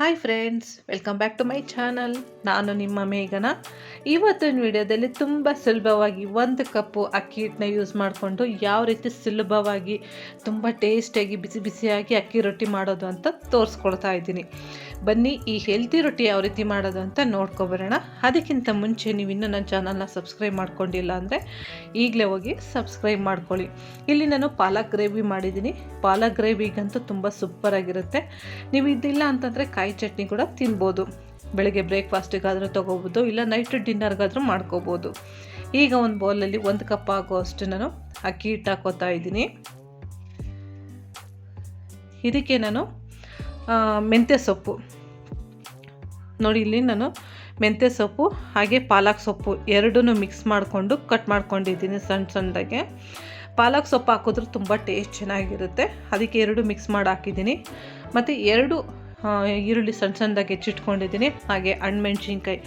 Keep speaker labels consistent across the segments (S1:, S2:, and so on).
S1: Hi friends welcome back to my channel ನಾನು ನಿಮ್ಮ ಮೇಘನ. ಇವತ್ತಿನ ವಿಡಿಯೋದಲ್ಲಿ ತುಂಬ ಸುಲಭವಾಗಿ ಒಂದು ಕಪ್ಪು ಅಕ್ಕಿ ಹಿಟ್ಟನ್ನ ಯೂಸ್ ಮಾಡಿಕೊಂಡು ಯಾವ ರೀತಿ ಸುಲಭವಾಗಿ ತುಂಬ ಟೇಸ್ಟಿಯಾಗಿ ಬಿಸಿ ಬಿಸಿಯಾಗಿ ಅಕ್ಕಿ ರೊಟ್ಟಿ ಮಾಡೋದು ಅಂತ ತೋರಿಸ್ಕೊಳ್ತಾ ಇದ್ದೀನಿ. ಬನ್ನಿ ಈ ಹೆಲ್ತಿ ರೊಟ್ಟಿ ಯಾವ ರೀತಿ ಮಾಡೋದು ಅಂತ ನೋಡ್ಕೊಬರೋಣ. ಅದಕ್ಕಿಂತ ಮುಂಚೆ ನೀವು ಇನ್ನೂ ನನ್ನ ಚಾನಲ್ನ ಸಬ್ಸ್ಕ್ರೈಬ್ ಮಾಡ್ಕೊಂಡಿಲ್ಲ ಅಂದರೆ ಈಗಲೇ ಹೋಗಿ ಸಬ್ಸ್ಕ್ರೈಬ್ ಮಾಡ್ಕೊಳ್ಳಿ. ಇಲ್ಲಿ ನಾನು ಪಾಲಕ್ ಗ್ರೇವಿ ಮಾಡಿದ್ದೀನಿ. ಪಾಲಕ್ ಗ್ರೇವಿಗಂತೂ ತುಂಬ ಸೂಪರಾಗಿರುತ್ತೆ ನೀವು ಇದಿಲ್ಲ ಅಂತಂದರೆ ಕಾಯಿ ಚಟ್ನಿ ಕೂಡ ತಿನ್ಬೋದು. ಬೆಳಗ್ಗೆ ಬ್ರೇಕ್ಫಾಸ್ಟಿಗಾದರೂ ತೊಗೋಬೋದು, ಇಲ್ಲ ನೈಟ್ ಡಿನ್ನರ್ಗಾದರೂ ಮಾಡ್ಕೋಬೋದು. ಈಗ ಒಂದು ಬೌಲಲ್ಲಿ ಒಂದು ಕಪ್ ಆಗುವಷ್ಟು ನಾನು ಅಕ್ಕಿ ಹಿಟ್ಟು ಹಾಕೋತಾ ಇದ್ದೀನಿ. ಇದಕ್ಕೆ ನಾನು ಮೆಂತ್ಯ ಸೊಪ್ಪು. ನೋಡಿ, ಇಲ್ಲಿ ನಾನು ಮೆಂತ್ಯ ಸೊಪ್ಪು ಹಾಗೆ ಪಾಲಕ್ ಸೊಪ್ಪು ಎರಡೂ ಮಿಕ್ಸ್ ಮಾಡಿಕೊಂಡು ಕಟ್ ಮಾಡ್ಕೊಂಡಿದ್ದೀನಿ ಸಣ್ಣ ಸಣ್ಣದಾಗೆ. ಪಾಲಕ್ ಸೊಪ್ಪು ಹಾಕಿದ್ರೆ ತುಂಬ ಟೇಸ್ಟ್ ಚೆನ್ನಾಗಿರುತ್ತೆ. ಅದಕ್ಕೆ ಎರಡು ಮಿಕ್ಸ್ ಮಾಡಿ ಹಾಕಿದ್ದೀನಿ. ಮತ್ತು ಎರಡು ಈರುಳ್ಳಿ ಸಣ್ಣ ಸಣ್ಣದಾಗಿ ಹೆಚ್ಚಿಟ್ಕೊಂಡಿದ್ದೀನಿ. ಹಾಗೆ ಹಣ್ಮೆಣ್ಸಿನ್ಕಾಯಿ.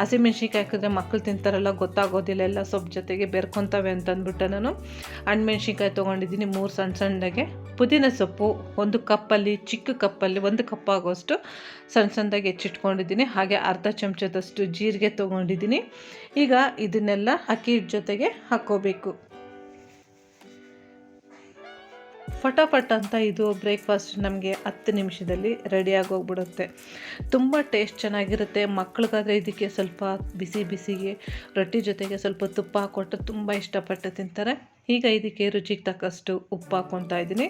S1: ಹಸಿಮೆಣ್ಸಿನ್ಕಾಯಿ ಹಾಕಿದ್ರೆ ಮಕ್ಕಳು ತಿಂತಾರಲ್ಲ, ಗೊತ್ತಾಗೋದಿಲ್ಲ. ಎಲ್ಲ ಸೊಪ್ಪು ಜೊತೆಗೆ ಬೆರ್ಕೊತಾವೆ ಅಂತಂದ್ಬಿಟ್ಟು ನಾನು ಹಣ್ಮೆಣ್ಸಿನ್ಕಾಯಿ ತೊಗೊಂಡಿದ್ದೀನಿ ಮೂರು ಸಣ್ಣ ಸಣ್ಣದಾಗೆ ಪುದೀನ ಸೊಪ್ಪು ಒಂದು ಕಪ್ಪಲ್ಲಿ, ಚಿಕ್ಕ ಕಪ್ಪಲ್ಲಿ, ಒಂದು ಕಪ್ ಆಗೋಷ್ಟು ಸಣ್ಣ ಸಣ್ಣದಾಗಿ ಹೆಚ್ಚಿಟ್ಕೊಂಡಿದ್ದೀನಿ. ಹಾಗೆ ಅರ್ಧ ಚಮಚದಷ್ಟು ಜೀರಿಗೆ ತೊಗೊಂಡಿದ್ದೀನಿ. ಈಗ ಇದನ್ನೆಲ್ಲ ಅಕ್ಕಿ ಜೊತೆಗೆ ಹಾಕ್ಕೋಬೇಕು. ಫಟಾಫಟ್ ಅಂತ ಇದು ಬ್ರೇಕ್ಫಾಸ್ಟ್ ನಮಗೆ ಹತ್ತು ನಿಮಿಷದಲ್ಲಿ ರೆಡಿಯಾಗಿ ಹೋಗ್ಬಿಡುತ್ತೆ ತುಂಬ ಟೇಸ್ಟ್ ಚೆನ್ನಾಗಿರುತ್ತೆ. ಮಕ್ಳಿಗಾದರೆ ಇದಕ್ಕೆ ಸ್ವಲ್ಪ ಬಿಸಿ ಬಿಸಿಗೆ, ರೊಟ್ಟಿ ಜೊತೆಗೆ ಸ್ವಲ್ಪ ತುಪ್ಪ ಹಾಕ್ಕೊಟ್ಟು ತುಂಬ ಇಷ್ಟಪಟ್ಟು ತಿಂತಾರೆ. ಈಗ ಇದಕ್ಕೆ ರುಚಿಗೆ ತಕ್ಕಷ್ಟು ಉಪ್ಪು ಹಾಕ್ಕೊತಾ ಇದ್ದೀನಿ.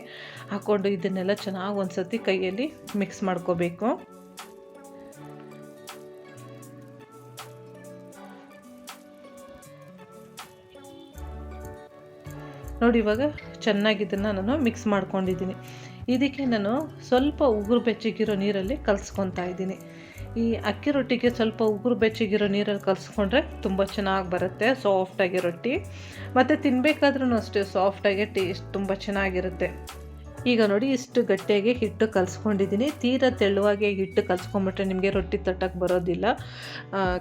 S1: ಹಾಕ್ಕೊಂಡು ಇದನ್ನೆಲ್ಲ ಚೆನ್ನಾಗಿ ಒಂದು ಸತಿ ಕೈಯಲ್ಲಿ ಮಿಕ್ಸ್ ಮಾಡ್ಕೋಬೇಕು. ನೋಡಿ ಇವಾಗ ಚೆನ್ನಾಗಿ ಇದನ್ನು ನಾನು ಮಿಕ್ಸ್ ಮಾಡ್ಕೊಂಡಿದ್ದೀನಿ. ಇದಕ್ಕೆ ನಾನು ಸ್ವಲ್ಪ ಉಗುರು ಬೆಚ್ಚಗಿರೋ ನೀರಲ್ಲಿ ಕಲಿಸ್ಕೊತಾ ಇದ್ದೀನಿ. ಈ ಅಕ್ಕಿ ರೊಟ್ಟಿಗೆ ಸ್ವಲ್ಪ ಉಗುರು ಬೆಚ್ಚಗಿರೋ ನೀರಲ್ಲಿ ಕಲಿಸ್ಕೊಂಡ್ರೆ ತುಂಬ ಚೆನ್ನಾಗಿ ಬರುತ್ತೆ ಸಾಫ್ಟಾಗಿ ರೊಟ್ಟಿ. ಮತ್ತು ತಿನ್ನಬೇಕಾದ್ರೂ ಅಷ್ಟೇ ಸಾಫ್ಟಾಗಿ ಟೇಸ್ಟ್ ತುಂಬ ಚೆನ್ನಾಗಿರುತ್ತೆ. ಈಗ ನೋಡಿ ಇಷ್ಟು ಗಟ್ಟಿಯಾಗಿ ಹಿಟ್ಟು ಕಲಿಸ್ಕೊಂಡಿದ್ದೀನಿ. ತೀರಾ ತೆಳುವಾಗಿ ಹಿಟ್ಟು ಕಲಿಸ್ಕೊಂಬಿಟ್ರೆ ನಿಮಗೆ ರೊಟ್ಟಿ ತಟ್ಟಕ್ಕೆ ಬರೋದಿಲ್ಲ.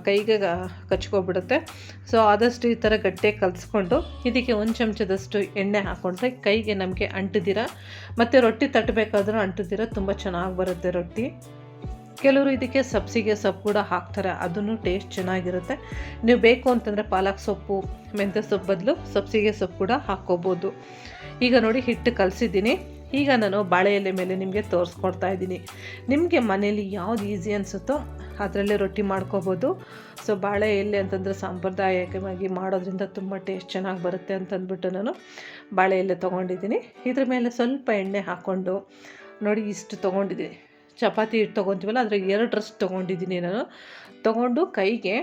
S1: ಕೈಗೆ ಕಚ್ಕೊಬಿಡುತ್ತೆ. ಸೊ ಆದಷ್ಟು ಈ ಥರ ಗಟ್ಟಿಯಾಗಿ ಕಲಿಸ್ಕೊಂಡು ಇದಕ್ಕೆ ಒಂದು ಚಮಚದಷ್ಟು ಎಣ್ಣೆ ಹಾಕ್ಕೊಂಡ್ರೆ ಕೈಗೆ ನಮಗೆ ಅಂಟದಿರ. ಮತ್ತು ರೊಟ್ಟಿ ತಟ್ಟಬೇಕಾದ್ರೂ ಅಂಟದಿರ. ತುಂಬ ಚೆನ್ನಾಗಿ ಬರುತ್ತೆ ರೊಟ್ಟಿ. ಕೆಲವರು ಇದಕ್ಕೆ ಸಬ್ಸಿಗೆ ಸೊಪ್ಪು ಕೂಡ ಹಾಕ್ತಾರೆ. ಅದನ್ನು ಟೇಸ್ಟ್ ಚೆನ್ನಾಗಿರುತ್ತೆ. ನೀವು ಬೇಕು ಅಂತಂದರೆ ಪಾಲಕ್ ಸೊಪ್ಪು, ಮೆಂತ್ಯ ಸೊಪ್ಪು ಬದಲು ಸಬ್ಸಿಗೆ ಸೊಪ್ಪು ಕೂಡ ಹಾಕ್ಕೋಬೋದು. ಈಗ ನೋಡಿ ಹಿಟ್ಟು ಕಲಸಿದ್ದೀನಿ. ಈಗ ನಾನು ಬಾಳೆ ಎಲೆ ಮೇಲೆ ನಿಮಗೆ ತೋರಿಸ್ಕೊಡ್ತಾ ಇದ್ದೀನಿ. ನಿಮಗೆ ಮನೇಲಿ ಯಾವ್ದು ಈಸಿ ಅನಿಸುತ್ತೋ ಅದರಲ್ಲೇ ರೊಟ್ಟಿ ಮಾಡ್ಕೋಬೋದು. ಸೊ ಬಾಳೆ ಎಲೆ ಅಂತಂದರೆ ಸಾಂಪ್ರದಾಯಿಕವಾಗಿ ಮಾಡೋದ್ರಿಂದ ತುಂಬ ಟೇಸ್ಟ್ ಚೆನ್ನಾಗಿ ಬರುತ್ತೆ ಅಂತಂದ್ಬಿಟ್ಟು ನಾನು ಬಾಳೆ ಎಲೆ ತೊಗೊಂಡಿದ್ದೀನಿ. ಇದ್ರ ಮೇಲೆ ಸ್ವಲ್ಪ ಎಣ್ಣೆ ಹಾಕ್ಕೊಂಡು ನೋಡಿ ಇಷ್ಟು ತೊಗೊಂಡಿದ್ದೀನಿ. ಚಪಾತಿ ಹಿಟ್ಟು ತೊಗೊತೀವಲ್ಲ ಎರಡು ಎರಡರಷ್ಟು ತೊಗೊಂಡಿದ್ದೀನಿ ನಾನು. ತೊಗೊಂಡು ಕೈಗೆ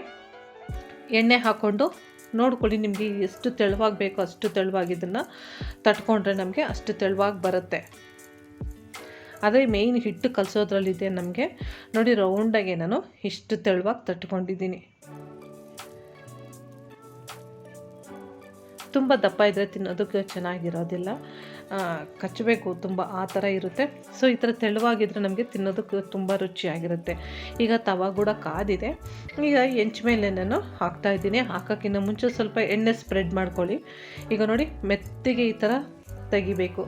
S1: ಎಣ್ಣೆ ಹಾಕ್ಕೊಂಡು ನೋಡ್ಕೊಳ್ಳಿ, ನಿಮಗೆ ಎಷ್ಟು ತೆಳುವಾಗಿ ಬೇಕೋ ಅಷ್ಟು ತೆಳುವಾಗಿ ಇದನ್ನು ತಟ್ಕೊಂಡ್ರೆ ನಮಗೆ ಅಷ್ಟು ತೆಳುವಾಗಿ ಬರುತ್ತೆ. ಅದೇ ಮೇಯ್ನ್ ಹಿಟ್ಟು ಕಲಸೋದ್ರಲ್ಲಿದೆ ನಮಗೆ. ನೋಡಿ ರೌಂಡಾಗೆ ನಾನು ಇಷ್ಟು ತೆಳುವಾಗಿ ತಟ್ಕೊಂಡಿದ್ದೀನಿ. ತುಂಬ ದಪ್ಪ ಇದ್ದರೆ ತಿನ್ನೋದಕ್ಕೆ ಚೆನ್ನಾಗಿರೋದಿಲ್ಲ. ಕಚ್ಚಬೇಕು, ತುಂಬ ಆ ಥರ ಇರುತ್ತೆ. ಸೊ ಈ ಥರ ತೆಳುವಾಗಿದ್ದರೆ ನಮಗೆ ತಿನ್ನೋದಕ್ಕೆ ತುಂಬ ರುಚಿಯಾಗಿರುತ್ತೆ. ಈಗ ತವ ಕೂಡ ಕಾದಿದೆ. ಈಗ ಹೆಂಚ ಮೇಲೆ ನಾನು ಹಾಕ್ತಾಯಿದ್ದೀನಿ ಹಾಕೋಕ್ಕಿಂತ ಮುಂಚೆ ಸ್ವಲ್ಪ ಎಣ್ಣೆ ಸ್ಪ್ರೆಡ್ ಮಾಡ್ಕೊಳ್ಳಿ. ಈಗ ನೋಡಿ, ಮೆತ್ತಿಗೆ ಈ ಥರ ತೆಗಿಬೇಕು.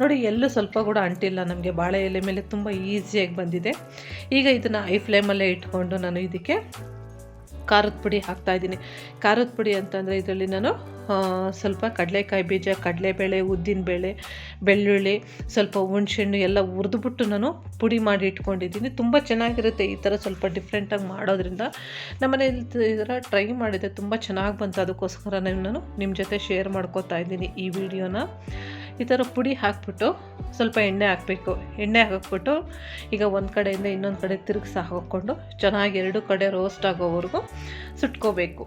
S1: ನೋಡಿ, ಎಲ್ಲೂ ಸ್ವಲ್ಪ ಕೂಡ ಅಂಟಿಲ್ಲ ನಮಗೆ. ಬಾಳೆ ಎಲೆ ಮೇಲೆ ತುಂಬ ಈಸಿಯಾಗಿ ಬಂದಿದೆ. ಈಗ ಇದನ್ನು ಐ ಫ್ಲೇಮಲ್ಲೇ ಇಟ್ಕೊಂಡು ನಾನು ಇದಕ್ಕೆ ಖಾರದ ಪುಡಿ ಹಾಕ್ತಾಯಿದ್ದೀನಿ ಖಾರದ ಪುಡಿ ಅಂತಂದರೆ ಇದರಲ್ಲಿ ನಾನು ಸ್ವಲ್ಪ ಕಡಲೆಕಾಯಿ ಬೀಜ, ಕಡಲೆಬೇಳೆ ಉದ್ದಿನಬೇಳೆ ಬೆಳ್ಳುಳ್ಳಿ, ಸ್ವಲ್ಪ ಹುಣಸೆಹಣ್ಣು ಎಲ್ಲ ಹುರಿದ್ಬಿಟ್ಟು ನಾನು ಪುಡಿ ಮಾಡಿ ಇಟ್ಕೊಂಡಿದ್ದೀನಿ. ತುಂಬ ಚೆನ್ನಾಗಿರುತ್ತೆ ಈ ಥರ ಸ್ವಲ್ಪ ಡಿಫ್ರೆಂಟಾಗಿ ಮಾಡೋದ್ರಿಂದ. ನಮ್ಮನೇಲಿ ಈ ಥರ ಟ್ರೈ ಮಾಡಿದೆ ತುಂಬ ಚೆನ್ನಾಗಿ ಬಂತು. ಅದಕ್ಕೋಸ್ಕರ ನಾನು ನಿಮ್ಮ ಜೊತೆ ಶೇರ್ ಮಾಡ್ಕೋತಾ ಇದ್ದೀನಿ ಈ ವಿಡಿಯೋನ ಈ ಥರ ಪುಡಿ ಹಾಕ್ಬಿಟ್ಟು ಸ್ವಲ್ಪ ಎಣ್ಣೆ ಹಾಕಬೇಕು. ಎಣ್ಣೆ ಹಾಕಿಬಿಟ್ಟು ಈಗ ಒಂದು ಕಡೆಯಿಂದ ಇನ್ನೊಂದು ಕಡೆ ತಿರುಗಿಸಿ ಹಾಕ್ಕೊಂಡು ಚೆನ್ನಾಗಿ ಎರಡು ಕಡೆ ರೋಸ್ಟ್ ಆಗೋವರೆಗೂ ಸುಟ್ಕೋಬೇಕು.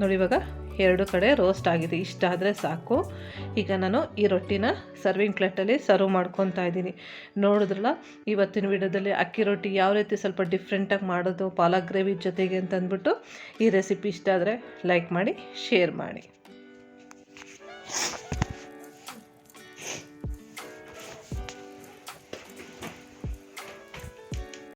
S1: ನೋಡಿ ಇವಾಗ ಎರಡು ಕಡೆ ರೋಸ್ಟ್ ಆಗಿದೆ. ಇಷ್ಟ ಆದರೆ ಸಾಕು. ಈಗ ನಾನು ಈ ರೊಟ್ಟಿನ ಸರ್ವಿಂಗ್ ಪ್ಲೇಟಲ್ಲಿ ಸರ್ವ್ ಮಾಡ್ಕೊತಾ ಇದ್ದೀನಿ. ನೋಡಿದ್ರಲ್ಲ, ಇವತ್ತಿನ ವಿಡಿಯೋದಲ್ಲಿ ಅಕ್ಕಿ ರೊಟ್ಟಿ ಯಾವ ರೀತಿ ಸ್ವಲ್ಪ ಡಿಫ್ರೆಂಟಾಗಿ ಮಾಡೋದು, ಪಾಲಕ್ ಗ್ರೇವಿ ಜೊತೆಗೆ ಅಂತಂದ್ಬಿಟ್ಟು ಈ ರೆಸಿಪಿ ಇಷ್ಟ ಆದರೆ ಲೈಕ್ ಮಾಡಿ ಶೇರ್ ಮಾಡಿ.